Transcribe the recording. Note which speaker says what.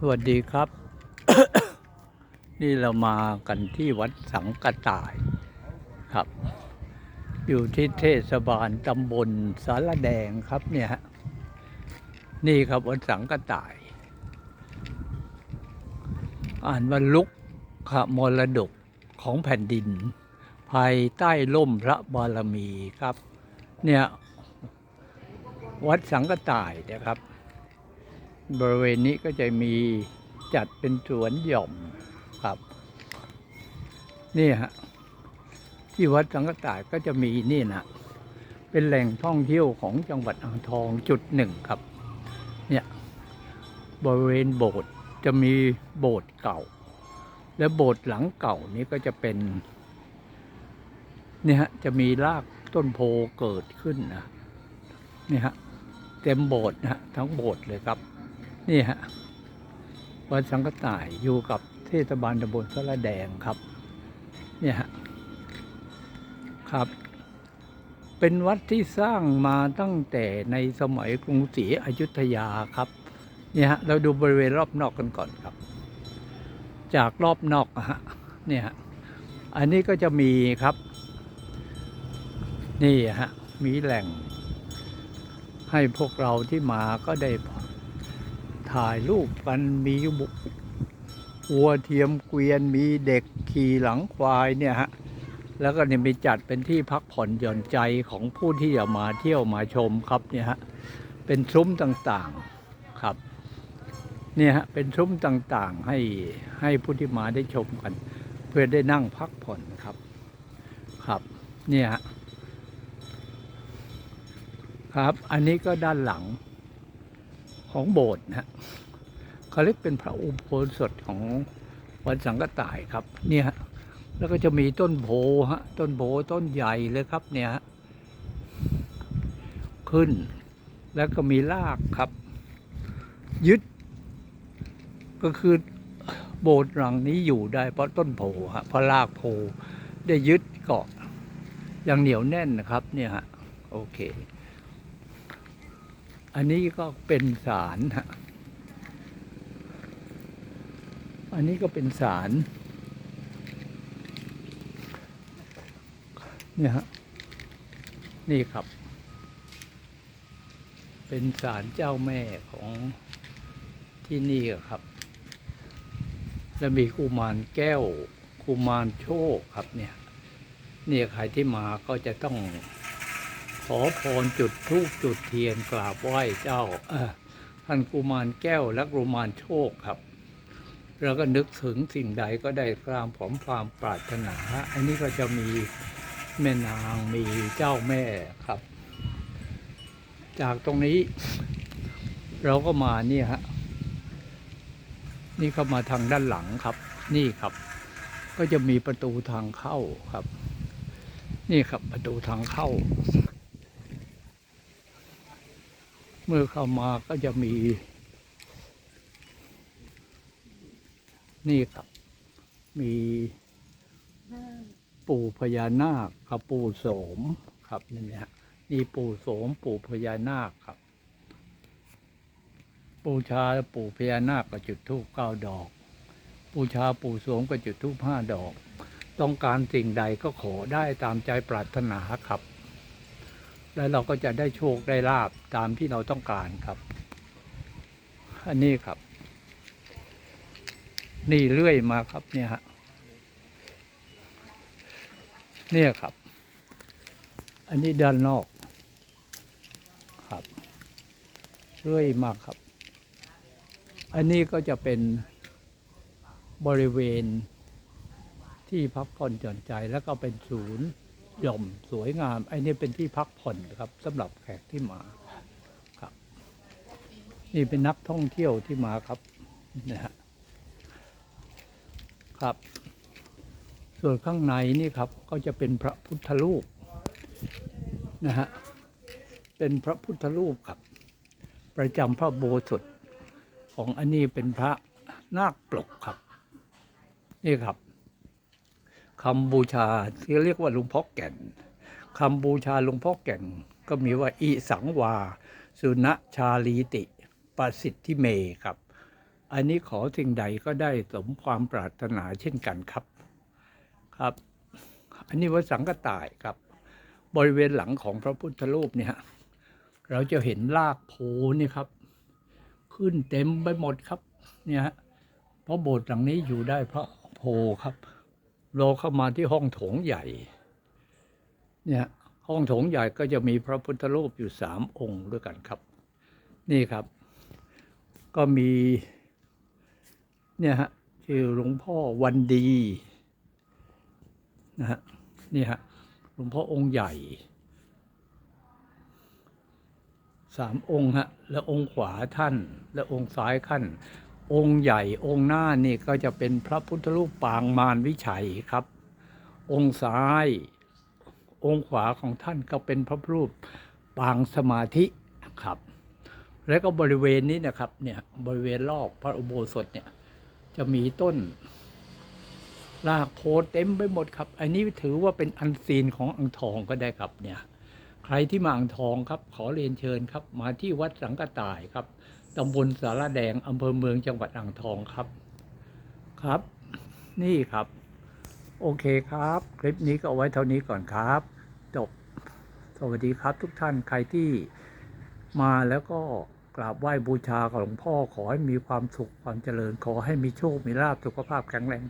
Speaker 1: สวัสดีครับ นี่เรามากันที่วัดสังกะต่ายครับ อยู่ที่เทศบาลตำบลสารแดงครับเนี่ยฮะนี่ครับวัดสังกะต่าย อ่านว่าลุกขมรดกของแผ่นดิน ภายใต้ล่มพระบารมีครับ เนี่ย วัดสังกะต่ายนะครับ บริเวณนี้ก็จะมีจัดเป็นสวนหย่อมครับ นี่ฮะที่วัดสังกะต่ายก็จะมีนี่นะเป็นแหล่งท่องเที่ยวของจังหวัดอ่างทองจุดหนึ่งครับ เนี่ยบริเวณโบสถ์จะมีโบสถ์เก่า และโบสถ์หลังเก่านี้ก็จะเป็นเนี่ยฮะจะมีรากต้นโพเกิดขึ้นนะนี่ฮะเต็มโบสถ์นะฮะทั้งโบสถ์เลยครับ นี่ฮะวัดสังกต่ายอยู่กับเทศบาลตำบลสระแดงครับ เนี่ยฮะครับ เป็นวัดที่สร้างมาตั้งแต่ในสมัยกรุงศรีอยุธยาครับ เนี่ยฮะเราดูบริเวณรอบนอกกันก่อนครับ จากรอบนอกอะฮะเนี่ยฮะอันนี้ก็จะมีครับ นี่ฮะมีแหล่งให้พวกเราที่มาก็ได้ ถ่ายรูปกันมีบุวัวเทียมเกวียนมีเด็กขี่หลังควายเนี่ยฮะแล้วก็เนี่ยมีจัดเป็นที่พักผ่อนหย่อนใจของผู้ที่จะมาเที่ยวมาชมครับเนี่ยฮะเป็นซุ้มต่างๆครับเนี่ยฮะเป็นซุ้มต่างๆให้ให้ผู้ที่มาได้ชมกัน เพื่อได้นั่งพักผ่อนครับครับเนี่ยฮะครับ อันนี้ก็ด้านหลัง ของโบสถ์นะฮะเขาเรียกเป็นพระอุโบสถของวัดสังกตายครับ เนี่ยฮะแล้วก็จะมีต้นโพฮะต้นโพต้นใหญ่เลยครับเนี่ยฮะขึ้น แล้วก็มีรากครับ ยึด ก็คือโบสถ์หลังนี้อยู่ได้เพราะต้นโพฮะเพราะรากโพได้ยึดเกาะอย่างเหนียวแน่นนะครับ เนี่ยฮะโอเค อันนี้ก็เป็นศาลฮะ อันนี้ก็เป็นศาลเนี่ยฮะ นี่ครับ เป็นศาลเจ้าแม่ของที่นี่ครับ และมีกุมารแก้วกุมารโชคครับเนี่ย เนี่ยใครที่มาก็จะต้อง ขอพรจุดธูปจุดเทียนกราบไหว้เจ้าท่านกุมารแก้วและกุมารโชคครับแล้วก็นึกถึงสิ่งใดก็ได้ตามผอมความปรารถนา อันนี้ก็จะมีแม่นางมีเจ้าแม่ครับ จากตรงนี้ เราก็มาเนี่ยฮะนี่เข้ามาทางด้านหลังครับ นี่ครับ ก็จะมีประตูทางเข้าครับ นี่ครับประตูทางเข้า เมื่อเข้ามาก็จะมี นี่ครับ มีปู่พญานาคกับปู่โสมครับนี่นะฮะนี่ปู่โสมปู่พญานาคครับ ปูชาปู่พญานาคก็จุดธูปเก้าดอก ปูชาปู่โสมก็จุดธูปห้าดอก ต้องการสิ่งใดก็ขอได้ตามใจปรารถนาครับ แล้วเราก็จะได้โชคได้ลาบตามที่เราต้องการครับ อันนี้ครับ นี่เลื่อยมาครับเนี่ยฮะเนี่ยครับ อันนี้ด้านนอก ครับเลื่อยมาครับ อันนี้ก็จะเป็นบริเวณที่พักผ่อนหย่อนใจแล้วก็เป็นศูนย์ หย่อมสวยงามไอ้นี่เป็นที่พักผ่อนครับสำหรับแขกที่มาครับ นี่เป็นนักท่องเที่ยวที่มาครับนะฮะครับ ส่วนข้างในนี่ครับก็จะเป็นพระพุทธรูปนะฮะเป็นพระพุทธรูปครับ ประจำพระโบสถของอันนี้เป็นพระนาคปลกครับ นี่ครับ คำบูชาที่เรียกว่าหลวงพ่อแก่นคำบูชาหลวงพ่อแก่น ก็มีว่าอิสังวา สุณชาลีติประสิทธิเมครับ อันนี้ขอสิ่งใดก็ได้สมความปรารถนาเช่นกันครับครับ อันนี้วัดสังกตายครับ บริเวณหลังของพระพุทธรูปเนี่ยเราจะเห็นรากโพนี่ครับ ขึ้นเต็มไปหมดครับเนี่ยเพราะโบสถ์หลังนี้อยู่ได้เพราะโพครับ เราเข้ามาที่ห้องโถงใหญ่ เนี่ยห้องโถงใหญ่ก็จะมีพระพุทธรูปอยู่สามองค์ด้วยกันครับ นี่ครับ ก็มี เนี่ยฮะชื่อหลวงพ่อวันดีนะฮะนี่ฮะหลวงพ่อองค์ใหญ่สามองค์ฮะแล้วองค์ขวาท่าน และองค์ซ้ายท่าน องค์ใหญ่องค์หน้านี่ก็จะเป็นพระพุทธรูปปางมารวิชัยครับ องค์ซ้าย องค์ขวาของท่านก็เป็นพระรูปปางสมาธิครับ แล้วก็บริเวณนี้นะครับเนี่ยบริเวณรอบพระอุโบสถเนี่ยจะมีต้นรากโพเต็มไปหมดครับ อันนี้ถือว่าเป็นอันซีนของอ่างทองก็ได้ครับเนี่ย ใครที่มาอ่างทองครับ ขอเรียนเชิญครับ มาที่วัดสังกต่ายครับ ตำบลสารแดงอำเภอเมืองจังหวัดอ่างทองครับครับ นี่ครับ โอเคครับ คลิปนี้ก็เอาไว้เท่านี้ก่อนครับ จบ สวัสดีครับทุกท่านใครที่มาแล้วก็กราบไหว้บูชากับหลวงพ่อขอให้มีความสุขความเจริญ ขอให้มีโชค มีลาภสุขภาพแข็งแรง